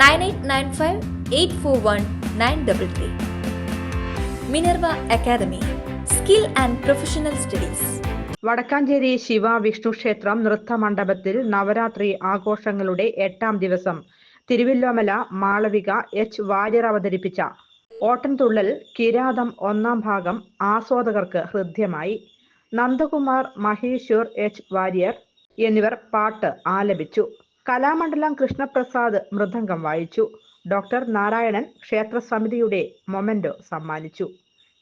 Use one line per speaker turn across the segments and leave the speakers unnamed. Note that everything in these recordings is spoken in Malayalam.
nine eight nine five eight four one nine double three. Minerva academy skill and professional studies.
Vadakkanchery Shiva Vishnu ക്ഷേത്രം നൃത്ത മണ്ഡപത്തിൽ നവരാത്രി ആഘോഷങ്ങളുടെ എട്ടാം ദിവസം. തിരുവല്ലോമല മാളവിക എച്ച് വാര്യർ അവതരിപ്പിച്ച. ഓട്ടൻതുള്ളൽ കിരാതം ഒന്നാം ഭാഗം ആസ്വാദകർക്ക് ഹൃദ്യമായി. നന്ദകുമാർ മഹേശ്വർ എച്ച് വാര്യർ എന്നിവർ പാട്ട് ആലപിച്ചു. കലാമണ്ഡലം കൃഷ്ണപ്രസാദ് മൃദംഗം വായിച്ചു. ഡോക്ടർ നാരായണൻ ക്ഷേത്ര സമിതിയുടെ മൊമെന്റോ സമ്മാനിച്ചു.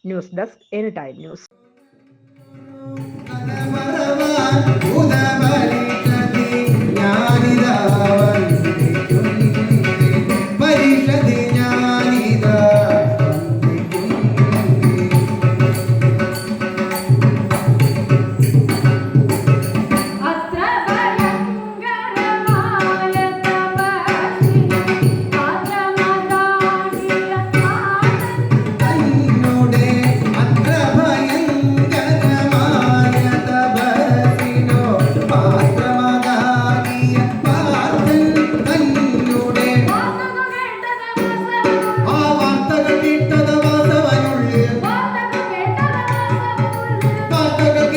News desk any time news.